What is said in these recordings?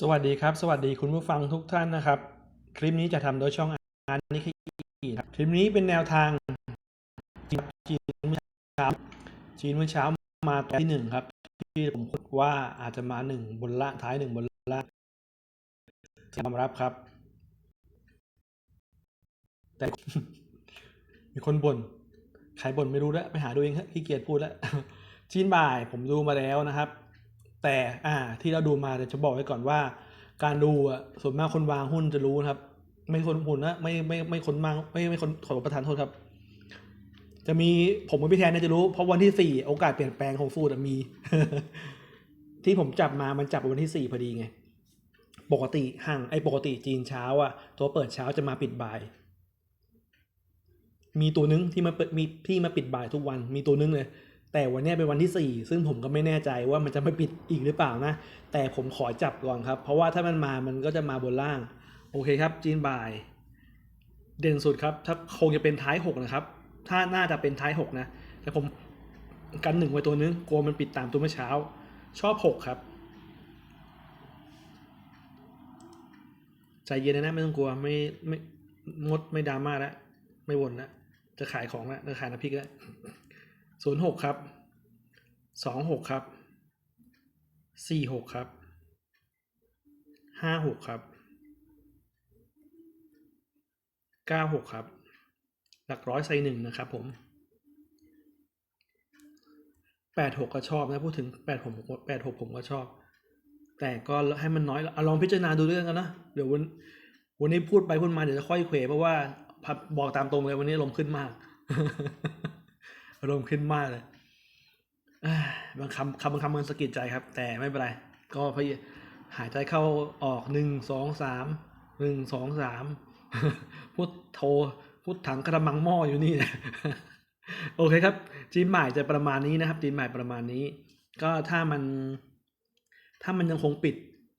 สวัสดีครับ สวัสดีคุณผู้ฟังทุกท่านนะครับ คลิปนี้จะทำโดยช่องอาร์นิคครับคลิปนี้เป็นแนวทางจีนจีนเมื่อเช้าจีนเมื่อเช้ามาตัวที่หนึ่งครับ ที่ผมคิดว่าอาจจะมาหนึ่งบนล่างท้ายหนึ่งบนล่างยอมรับครับ แต่มีคนบ่นใครบ่นไม่รู้แล้วไปหาดูเองครับขี้เกียจพูดแล้วจีนบ่ายผมดูมาแล้วนะครับ แต่อ่าที่เราดูมาจะบอกไว้ก่อนว่า การดูอะส่วนมากคนวางหุ้นจะรู้นะครับ ไม่คนหุ้นนะไม่ไม่ไม่คนมางไม่ไม่คนขอประทานโทษครับ จะมีผมกับพี่แทนเนี่ยจะรู้ เพราะวันที่สี่โอกาสเปลี่ยนแปลงของฟูดมี ที่ผมจับมามันจับวันที่สี่พอดีไงปกติห่างไอ้ปกติจีนเช้าอะ ตัวเปิดเช้าจะมาปิดบ่าย มีตัวนึงที่มาเปิดมีที่มาปิดบ่ายทุกวัน มีตัวนึงเลย แต่วันนี้เป็นวันที่ 4 ซึ่งผมก็ไม่แน่ใจว่ามันจะไม่ปิดอีกหรือเปล่านะ แต่ผมขอจับก่อนครับ เพราะว่าถ้ามันมามันก็จะมาบนล่าง โอเคครับ จีนบ่าย เด่นสุดครับ ถ้าคงจะเป็นท้าย 6 นะครับ ถ้าน่าจะเป็นท้าย 6 นะ แต่ผมกันหนึ่งไว้ตัวนึงกลัวมันปิดตามตัวเมื่อเช้า ชอบ 6 ครับ ใจเย็นนะไม่ต้องกลัวไม่ไม่งดไม่ดราม่าแล้วไม่วนแล้วจะขายของแล้วจะขายน้ำพริกแล้ว ศูนย์หกครับสองหกครับสี่หกครับห้าหกครับเก้าหกครับ หลักร้อยไซหนึ่งนะครับผมแปดหกก็ชอบนะพูดถึงแปดผมแปดหกผมก็ชอบ แต่ก็ให้มันน้อยอลองพิจารณาดูด้วยกันนะเดี๋ยววันวันนี้พูดไปพูดมาเดี๋ยวจะค่อยเขวเพราะว่าบอกตามตรงเลยวันนี้ลมขึ้นมาก อารมณ์ขึ้นมากเลยบางคำคำบางคำมันสะกิดใจครับ แต่ไม่เป็นไร ก็พยายามหายใจเข้าออกหนึ่งสองสามหนึ่งสองสามพุทโธพุทถังกระมังหม้ออยู่นี่โอเคครับ จีนใหม่จะประมาณนี้นะครับ จีนใหม่ประมาณนี้ ก็ถ้ามัน ถ้ามันยังคงปิด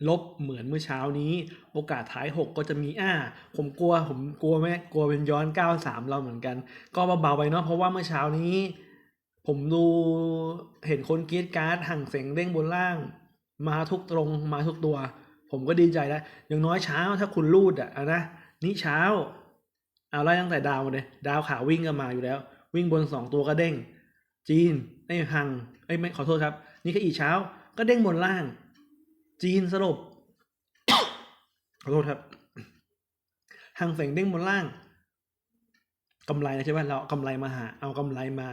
ลบเหมือนเมื่อเช้านี้ โอกาสท้าย 6 ก็จะมีอ่า ผมกลัวผมกลัวไหมกลัวเป็นย้อน 93 เราเหมือนกัน ก็เบาๆไปเนาะเพราะว่าเมื่อเช้านี้ ผมดูเห็นคนกีดการ์ดห่างเสียงเด้งบนล่าง มาทุกตรงมาทุกตัว ผมก็ดีใจแล้วอย่างน้อยเช้าถ้าคุณรูดอะนะนี่เช้า เอาไล่ตั้งแต่ดาวเลยดาวขาวิ่งก็มาอยู่แล้ว วิ่งบนสองตัวก็เด้ง จีนไอ้หังไอ้ไม่ขอโทษครับ นี่ก็อีเช้าก็เด้งบนล่าง จีนสลบขอโทษครับหังเสงเด้งบนล่างกำไรนะใช่ไหมเราเอากำไรมาหา เอากำไรมา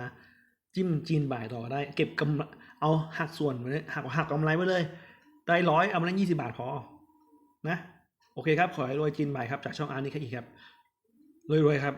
จิ้มจีนบ่ายต่อได้ เก็บกำไรเอาหักส่วนมาเลยหักหักกำไรไว้เลย ได้ร้อยเอามาได้ยี่สิบาทพอนะ โอเคครับ ขอให้รวยจีนบ่ายครับ จากช่องอาร์นี่ครับอีกครับรวยๆครับ